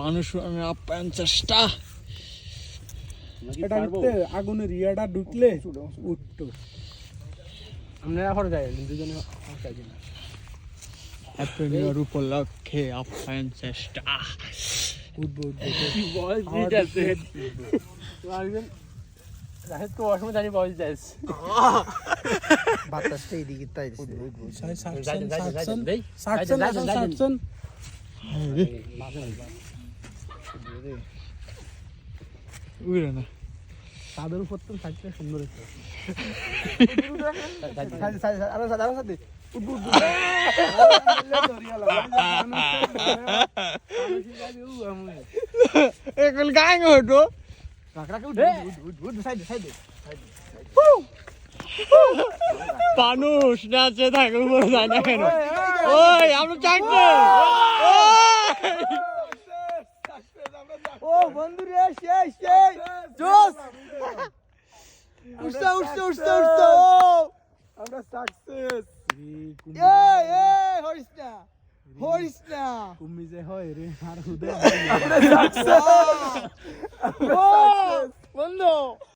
মানুষ আপ্যায়ন চেষ্টা। এটা আগুনের ইয়াটা ঢুকলে উঠতো। আমরা এখন যাই দুজনে যাই না। হ্যাপি উপলক্ষে আপ্যায়ন চেষ্টা। উঠবো রাহেত তো অসময় জানি বয়স যাইস বাতাসটা এদিকে তাই সাকশন যাই, যাই, উড়ে না তাদের সুন্দর মানুষ নাচে থাকে কেন ওই আমরা চাকবে বন্ধু রে শেষ। শেষ জোস। উঠছে উঠছে উঠছে উঠছে আমরা সাকসেস এ এ হরিস না হরিস না। তুমি যে হয় রে আর হুদে ও বন্ধু।